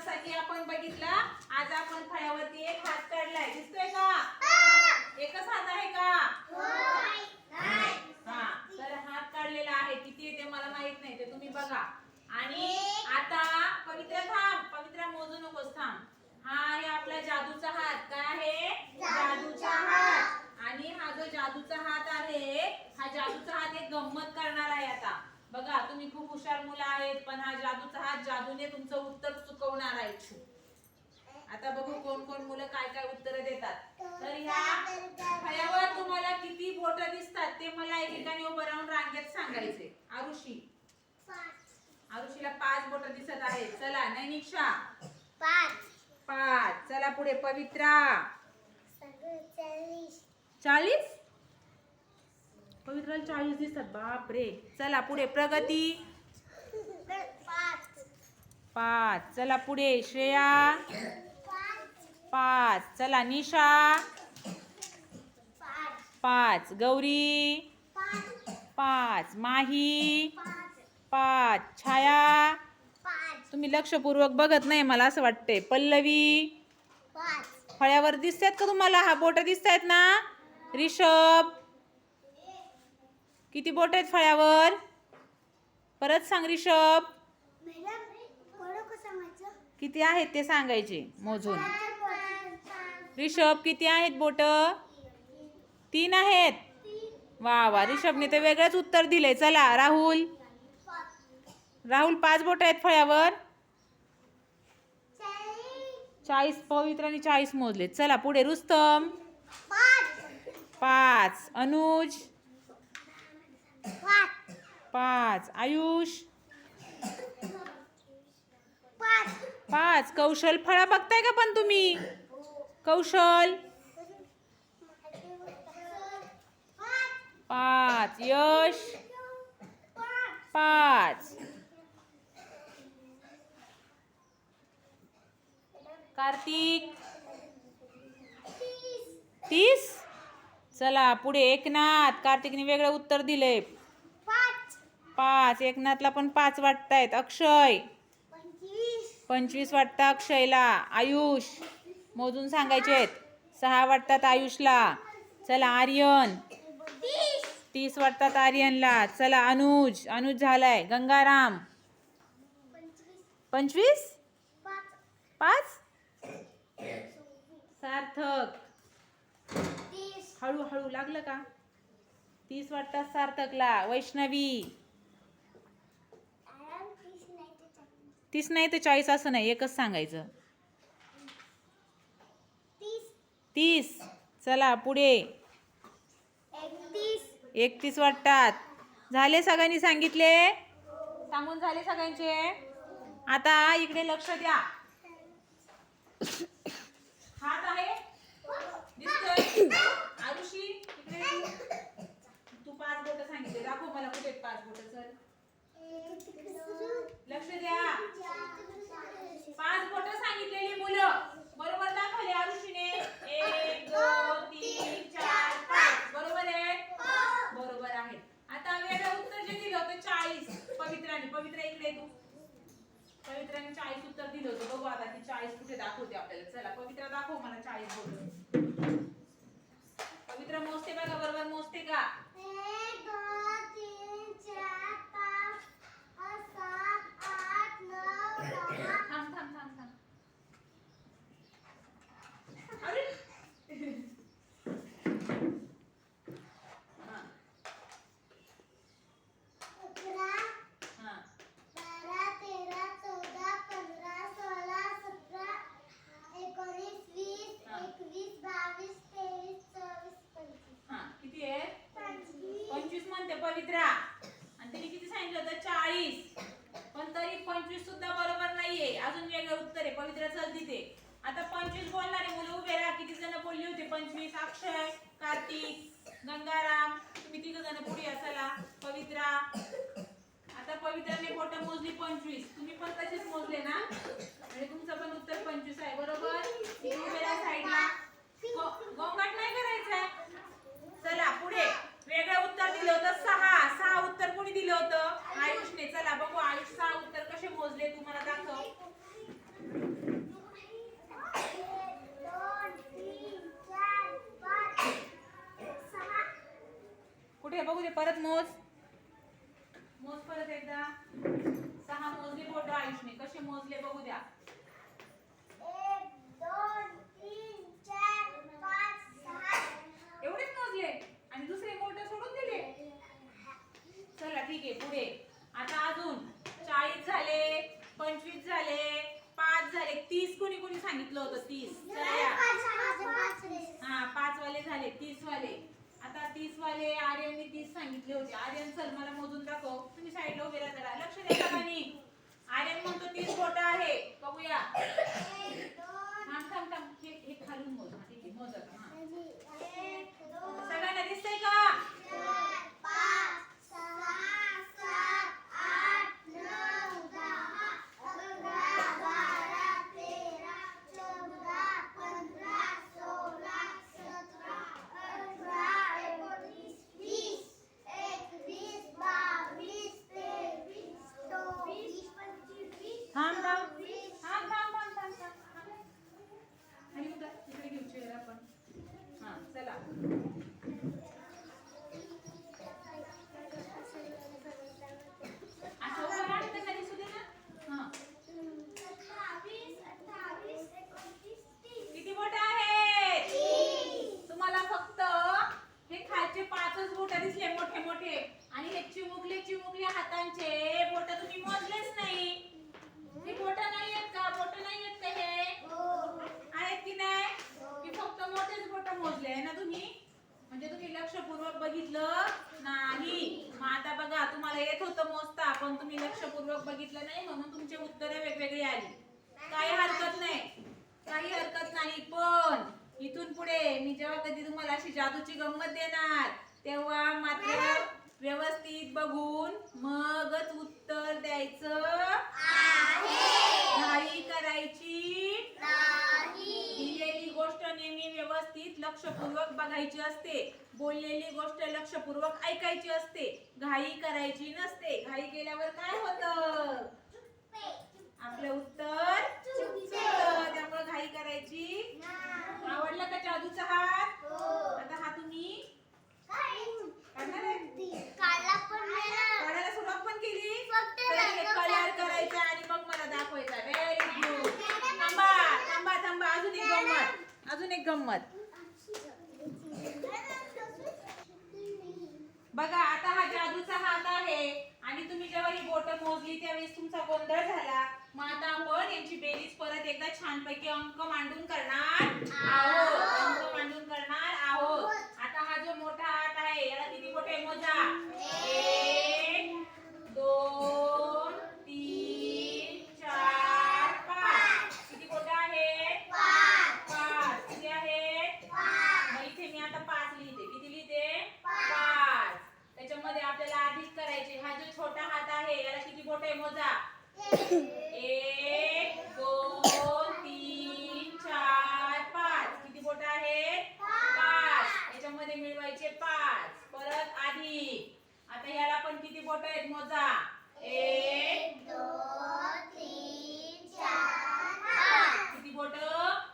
जसा की आपण बघितला. आज आपण फळ्यावरती एक हात काढलाय. दिसतोय का? एकच हात आहे का? हा. तर हात काढलेला आहे. किती आहे ते मला माहीत नाही. ते तुम्ही बघा. आणि आता पवित्र थांब. पवित्र मोजू नकोस थांब. हा आहे आपला जादूचा हात. काय आहे? जादूचा हात. आणि हा जो जादूचा हात आहे हा जादूचा हात एक गंमत करणार आहे आता. बघा तुम्ही खूप हुशार मुलं आहेत पण हा जादूचा हात जादूने तुमचं उत्तर चुकवणार आहे. आता बघू कोण कोण मुलं काय काय उत्तर देतात. तर ह्या फळ्यावर तुम्हाला किती बोट दिसतात ते मला एकेकाने उभं राहून रांगेत सांगायचे आरुषी. आरुषीला पाच बोट दिसत आहेत. चला नैनिक्षा पाच. चला पुढे पवित्रा. चाळीस? पवित्राला चाळीस दिसतात बाप रे चला पुढे प्रगती. पाच. चला पुढे श्रेया. पाच. चला निशा. पाच. गौरी. पाच. माही. पाच. छाया. तुम्ही लक्षपूर्वक बघत नाही मला असं वाटतंय. पल्लवी. फळ्यावर दिसतात का तुम्हाला? हा बोट दिसत आहेत ना? रिषभ किती बोट आहेत फळ्यावर? परत सांग रिषभ. किती आहेत ते सांगायचे मोजून. रिषभ किती आहेत बोट? तीन आहेत. वा वा रिषभने तर वेगळंच उत्तर दिले चला राहुल. राहुल पाच बोट आहेत फळ्यावर. चाळीस पवित्राने चाळीस मोजले चला पुढे रुस्तम. पाच. अनुज. पाच. आयुष? पाच. कौशल फळा बघताय का पण तुम्ही? कौशल? पाच. यश? पाच. कार्तिक? तीस. चला पुढे एकनाथ. कार्तिकने वेगळं उत्तर दिले पाच. एकनाथला पण पाच वाटतायत. अक्षय. पंचवीस. वाटतं अक्षयला. आयुष. मोजून सांगायचे आहेत. सहा वाटतात आयुषला. चला आर्यन. तीस. वाटतात आर्यनला. चला अनुज. अनुज झालाय. गंगाराम. पंचवीस. पाच? सार्थक. हळूहळू लागलं का? तीस वाटतात सार्थकला वैष्णवी. तीस नाही तर चाळीस असं नाही एकच सांगायचं. तीस. चला पुढे. एकतीस. वाटतात. झाले सगळ्यांनी सांगितले? सांगून झाले सगळ्यांचे? आता इकडे लक्ष द्या. हात आहे दिसतोय आरुषी इकडे ये. तू पाच बोट सांगितले. दाखव मला कुठे आहेत पाच बोट चल. लक्ष द्या. पाच बोट सांगितलेली मुलं. बरोबर दाखवले आरुषीने. एक दोन तीन चार पाच. बरोबर आहे? बरोबर आहे. आता वेगळं उत्तर जे दिलं होतं चाळीस. पवित्राने. पवित्र इकडे तू. पवित्राने चाळीस उत्तर दिलं होतं. बघू आता ती चाळीस कुठे दाखवते आपल्याला. चला पवित्रा दाखव मला चाळीस बोट पवित्र मोजते बघा बरोबर मोजते का? थांब थांब थांब थांब अरे हा, हा. हा, किती आहे पंचवीस म्हणते पवित्रा आणि तिने किती सांगितलं होतं? चाळीस. पण तरी पंचवीस सुद्धा बरोबर नाहीये. अजून वेगळं उत्तर आहे. पवित्रा चल तिथे. आता पंचवीस बोलणारे मुलं उभे राहा. किती जण बोलली होती? पंचवीस अक्षय कार्तिक गंगाराम. तुम्ही तिघ जण पुढे असाला पवित्रा. आता पवित्राने फोटो मोजली पंचवीस. तुम्ही पण तसेच मोजले ना आणि तुमचं पण उत्तर पंचवीस आहे बरोबर इथे उभे राहा साईडला गो- गोंगाट नाही करायचंय चला पुढे वेगळं उत्तर दिलं होतं सहा सहा उत्तर कोणी दिलं होतं आयुषने चला बघू आयुष सहा उत्तर कसे मोजले तुम्हाला दाखव परत मोज. मोज परत एकदा. सहा मोजले बोट आयुषने. कसे मोजले बघू द्या. एवढेच मोजले. आणि दुसरे बोट सोडून दिले. चला ठीक आहे पुढे. आता अजून चाळीस झाले पंचवीस झाले पाच झाले. तीस कोणी कोणी सांगितलं होतं? तीस. चला. हा पाच वाले झाले तीस वाले आता तीस वाले आर्यनने तीस सांगितले होते. आर्यन चल मला मोजून दाखव. तुम्ही साईडला उभे राहा लक्ष द्या सगळ्यांनी आर्यन म्हणतो तीस बोट आहे. बघूया. थांब थांब थांब. हे खालून मोज. हा ठीक बघितलं नाही म्हणून तुमचे उत्तरे वेगवेगळी आली. काही हरकत नाही. काही हरकत नाही पण इथून पुढे मी जेव्हा कधी तुम्हाला अशी जादूची गंमत देणार तेव्हा मात्र व्यवस्थित बघून मगच उत्तर द्यायचं घाई करायची दिलेली गोष्ट नेहमी व्यवस्थित लक्षपूर्वक बघायची असते. बोललेली गोष्ट लक्षपूर्वक ऐकायची असते. घाई करायची नसते. घाई केल्यावर काय होतं? आपलं उत्तर. त्यामुळे घाई करायची आवडला का जादूचा हात? आता हा तुम्ही? काढायला सुरुवात पण केली. कलर करायचा आणि मग मला दाखवायचा. व्हेरी गुड थांबा थांबा थांबा. अजून एक गंमत. अजून एक गंमत बघा आता हा जादूचा हात आहे आणि तुम्ही जेव्हा ही बोट मोजली त्यावेळेस तुमचा गोंधळ झाला. मग आता आपण यांची बेरीज परत एकदा छानपैकी अंक मांडून करणार आहोत. अंक मांडून करणार आहोत. आता हा जो मोठा हात आहे याला किती मोठे? मोजा एक दोन तीन चार पाच किती बोट आहेत पाच किती आहेत मग इथे मी आता पाच लिहिते किती लिहिते पाच त्याच्यामध्ये आपल्याला आधीच करायचे हा जो छोटा हात आहे. याला किती बोट आहे मोजा? एक दोन तीन चार पाच. किती बोट आहेत? पाच. याच्यामध्ये मिळवायचे पाच. परत आधी. आता याला पण किती बोट आहेत मोजा? एक किती बोट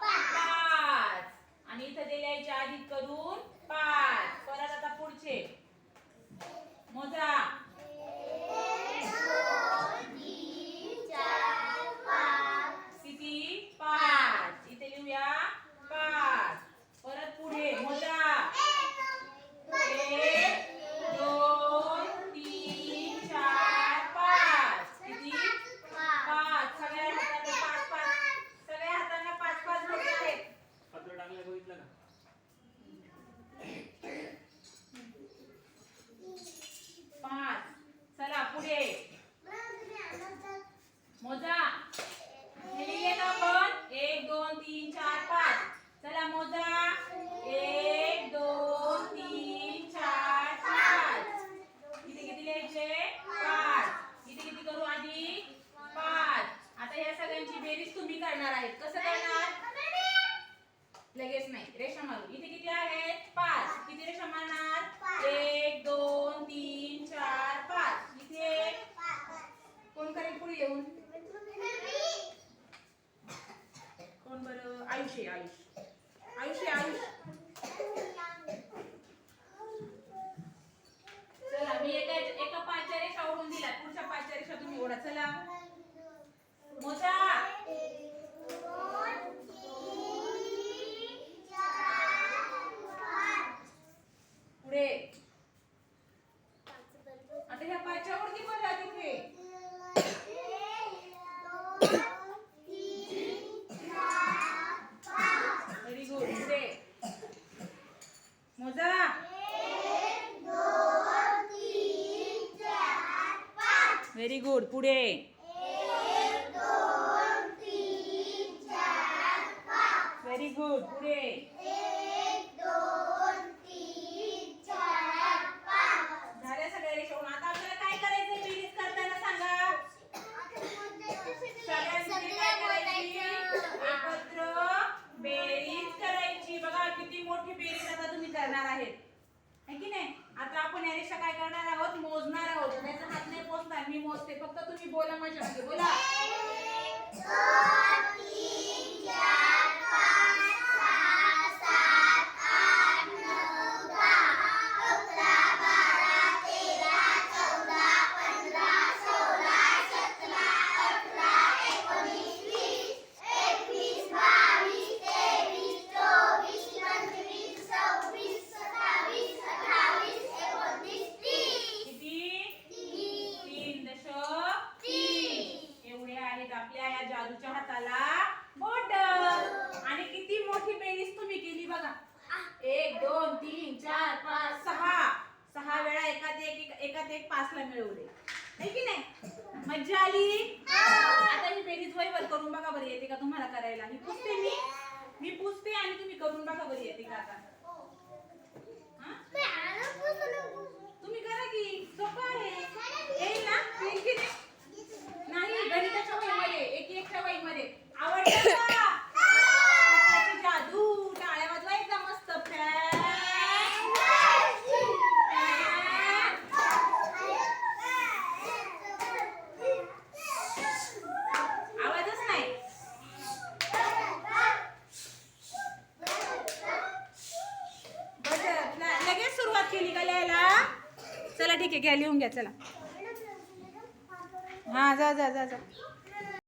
पाच आणि इथं दिल्याच्या आधी करून पाच परत आता पुढचे मोजा किती पाच इथे लिहूया पाच परत पुढे मोजा एक दोन तीन चार पाच किती पाच सगळ्या हातांना पाच पाच सगळ्या हातांना पाच पाच बोटे आहेत पत्र टाकलं बघितलं का पाच चला पुढे मोजा हे लिहिले ना आपण एक दोन तीन चार पाच चला मोजा. एक दोन तीन चार पाच. किती किती लिहायचे? पाच. किती किती करू आधी? पाच. आता या सगळ्यांची बेरीज तुम्ही करणार आहेत. कसं करणार? लगेच नाही. रेषा मारू. इथे किती आहेत? पाच. किती रेषा मारणार? एक दोन तीन चार पाच. इथे कोण करेल पुढे येऊन? गुड पुढे. व्हेरी गुड पुढे झाल्या सगळ्या रेषा होऊन. आता आपल्याला काय करायचं बेरीज करताना सांगा सगळ्यांनी काय करायची एकत्र बेरीज करायची बघा किती मोठी बेरीज आता तुम्ही करणार आहेत है की नाही आता आपण या रेषा काय करणार आहोत मोजणार आहोत त्याचा हात नाही पोचणार मी मोजते फक्त तुम्ही बोला. मज्जा आली? आता ही बेरीज वहीवर करून बघा बरं येते का तुम्हाला करायला? ही पुसते मी. मी पुसते आणि तुम्ही करून बघा बरं येते का आता. हा? तुम्ही करा की सोपं आहे. येईल ना? नाही? नाही गणिताच्या वहीमध्ये एक एकच्या वहीमध्ये आवडलं का हाताची जादू टाळ्या वाजवा एकदा मस्त फॅन आवाजच नाही बरं ल- लगेच सुरुवात केली का लिहायला चला ठीक आहे घ्या लिहून घ्या चला. हा जा जा जा जा.